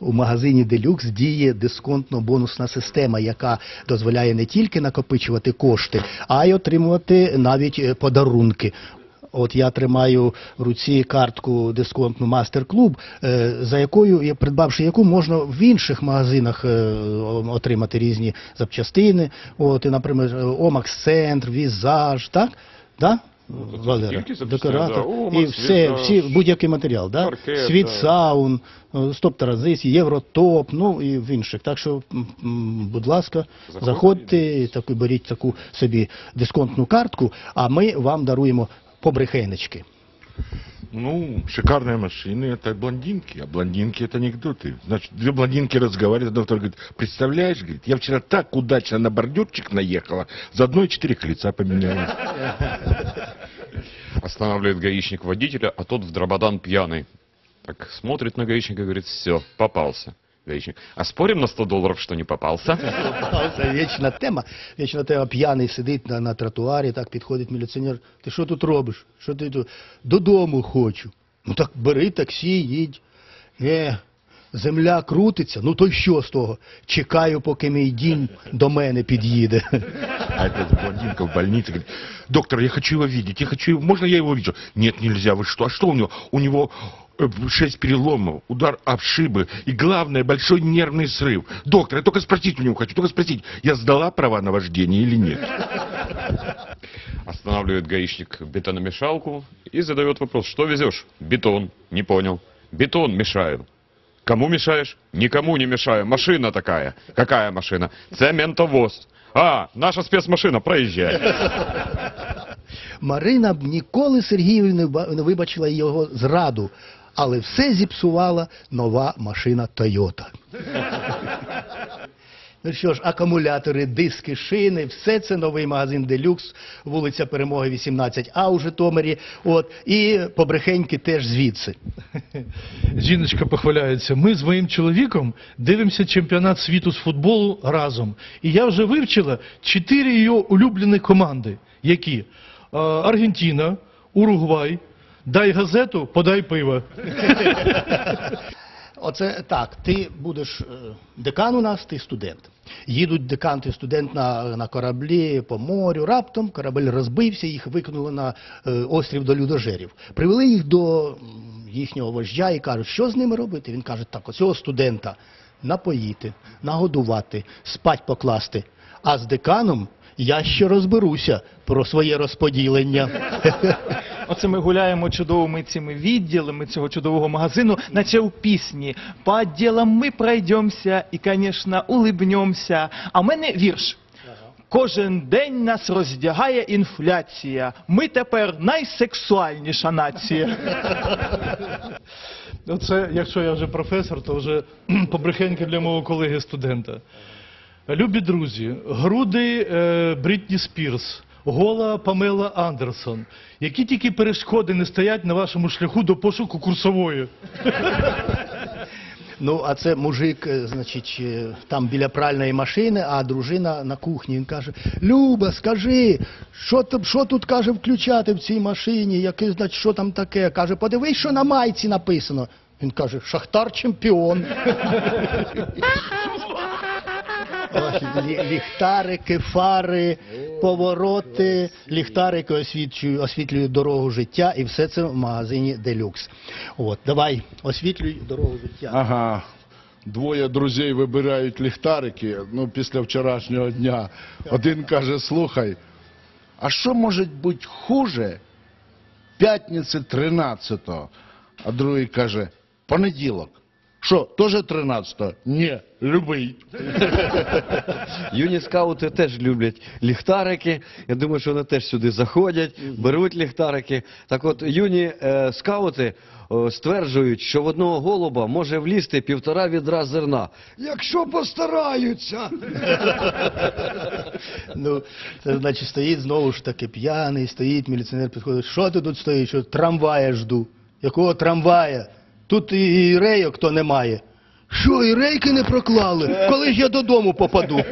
у магазині Делюкс діє дисконтно-бонусна система, яка дозволяє не тільки накопичувати кошти, а й отримувати навіть е, подарунки. От я тримаю в руці картку дисконтну Мастер-клуб, е, за якою, придбавши яку, можна в інших магазинах е, отримати різні запчастини. От, і, наприклад, Омакс Центр, Візаж, так? Да? Валера? тільки запчастини, Декоратор. да. і Омакс, все, Візаж. всі, будь-який матеріал, да? Паркет, Світ да. Саун, е, Стоп Транзисі, Євротоп, ну і в інших. Так що, м, м, будь ласка, Заходьте. заходьте, і таку, беріть таку собі дисконтну картку, а ми вам даруємо побрехенечки. Ну, шикарные машины это блондинки, а блондинки это анекдоты. Значит, две блондинки разговаривают, а доктор говорит, представляешь, говорит, я вчера так удачно на бордюрчик наехала, заодно и четыре колеса поменяла. Останавливает гаишник водителя, а тот в дрободан пьяный. Так смотрит на гаишника и говорит, все, попался. Гаишник, а спорим на 100 долларов, что не попался? Це вічна тема. Вічна тема п'яний сидить на, на тротуарі, так підходить міліціонер. Ти що тут робиш? Що ти тут? Додому хочу. Ну так бери таксі, їдь. Не, земля крутиться, ну то й що з того? Чекаю, поки мій дім до мене під'їде. А эта блондинка в больнице говорит, доктор, я хочу его видеть, я хочу его, можно я его вижу? Нет, нельзя, вы что? А что у него? У него э, шесть переломов, удар об шибы и, главное, большой нервный срыв. Доктор, я только спросить у него хочу, только спросить, я сдала права на вождение или нет? Останавливает гаишник бетономешалку и задает вопрос, что везешь? Бетон. Не понял. Бетон мешаю. Кому мешаешь? Никому не мешаю. Машина такая. Какая машина? Це ментовоз. А, наша спецмашина, проїжджає. Марина б ніколи Сергієві не вибачила його зраду, але все зіпсувала нова машина Тойота. Ну що ж, акумулятори, диски, шини, все це новий магазин Делюкс, вулиця Перемоги 18А у Житомирі. От, і побрехеньки теж звідси. Жіночка похваляється. Ми з моїм чоловіком дивимося чемпіонат світу з футболу разом. І я вже вивчила чотири її улюблені команди. Які? Е, Аргентина, Уругвай, дай газету, подай пиво. Оце так, ти будеш е, декан у нас, ти студент. Їдуть декант і студент на, на кораблі по морю. Раптом корабель розбився, їх викинули на е, острів до людожерів. Привели їх до їхнього вождя і кажуть, що з ними робити? Він каже, так, оцього студента напоїти, нагодувати, спать покласти. А з деканом я ще розберуся про своє розподілення. Оце ми гуляємо чудовими цими відділами цього чудового магазину, наче у пісні. По відділам ми пройдемося і, звісно, улибнемося. А в мене вірш. Кожен день нас роздягає інфляція. Ми тепер найсексуальніша нація. Оце, якщо я вже професор, то вже побрехеньки для мого колеги студента. Любі друзі, груди е, Брітні Спірс, гола Памела Андерсон. Які тільки перешкоди не стоять на вашому шляху до пошуку курсової? Ну, а це мужик, е, значить, е, там біля пральної машини, а дружина на кухні. Він каже: Люба, скажи, що, тут- що тут каже включати в цій машині? Яке, значить, що там таке? Каже, подивись, що на майці написано. Він каже, Шахтар чемпіон. Ліхтарики, фари, повороти, ліхтарики освітлюють, освітлюють дорогу життя, і все це в магазині Делюкс. От, давай, освітлюй дорогу життя. Ага. Двоє друзей вибирають ліхтарики, ну, після вчорашнього дня. Один каже, слухай, а що може бути хуже п'ятниці 13-го? А другий каже, понеділок. Що, теж 13-го? Ні, любий. Юні скаути теж люблять ліхтарики. Я думаю, що вони теж сюди заходять, беруть ліхтарики. Так от юні е, скаути е, стверджують, що в одного голуба може влізти півтора відра зерна. Якщо постараються. Ну, це значить стоїть знову ж таки п'яний, стоїть, міліціонер підходить. Що ти тут стоїш? Що трамвая жду? Якого трамвая? Тут і, рейок то немає. Що, і рейки не проклали? Коли ж я додому попаду?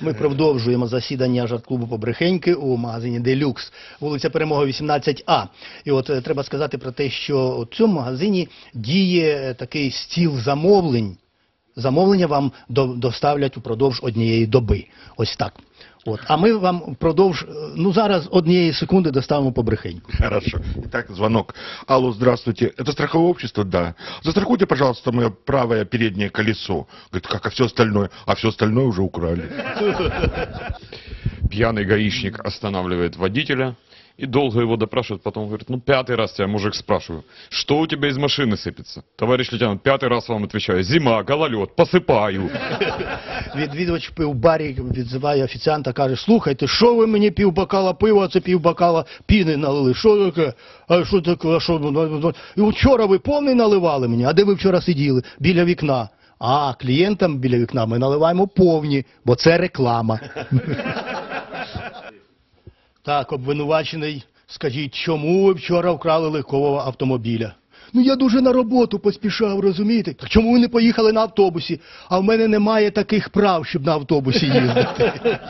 Ми продовжуємо засідання жарт-клубу Побрехеньки у магазині Делюкс, вулиця Перемога 18А. І от е, треба сказати про те, що у цьому магазині діє е, такий стіл замовлень. Замовлення вам до- доставлять упродовж однієї доби. Ось так. От. А ми вам впродовж, е, ну зараз однієї секунди доставимо побрехеньку. Хорошо. Итак, звонок. Алло, здравствуйте. Это страховое общество? Да. Застрахуйте, пожалуйста, мое правое переднее колесо. Говорит, как, а все остальное? А все остальное уже украли. Пьяный гаишник останавливает водителя и долго его допрашивает. Потом говорит, ну пятый раз тебя, мужик, спрашиваю, что у тебя из машины сыпется? Товарищ лейтенант, пятый раз вам отвечаю, зима, гололед, посыпаю. Відвідувач в пивбарі відзиває офіціанта, каже, слухайте, що ви мені півбокала пива, а це півбокала піни налили. Що таке? А що таке? А що? ну, ну, ну. І вчора ви повний наливали мені, а де ви вчора сиділи? Біля вікна. А, клієнтам біля вікна ми наливаємо повні, бо це реклама. Так, обвинувачений, скажіть, чому ви вчора вкрали легкового автомобіля? Ну я дуже на роботу поспішав, розумієте? Так чому ви не поїхали на автобусі? А в мене немає таких прав, щоб на автобусі їздити.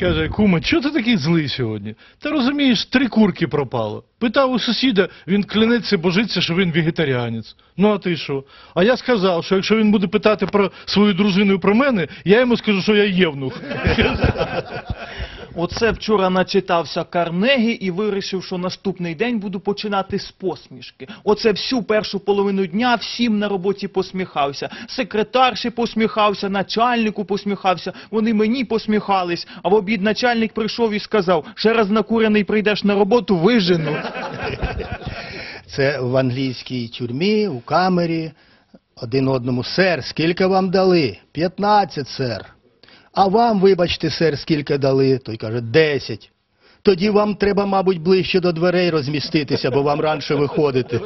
Каже, кума, чого ти такий злий сьогодні? Та розумієш, три курки пропало. Питав у сусіда, він клянеться, божиться, що він вегетаріанець. Ну а ти що? А я сказав, що якщо він буде питати про свою дружину і про мене, я йому скажу, що я євнух. Оце вчора начитався Карнегі і вирішив, що наступний день буду починати з посмішки. Оце всю першу половину дня всім на роботі посміхався. Секретарші посміхався, начальнику посміхався, вони мені посміхались, а в обід начальник прийшов і сказав, ще раз накурений прийдеш на роботу, вижену. Це в англійській тюрмі, у камері, один одному, сер, скільки вам дали? 15, сер. А вам, вибачте, сер, скільки дали? Той каже, 10. Тоді вам треба, мабуть, ближче до дверей розміститися, бо вам раніше виходити.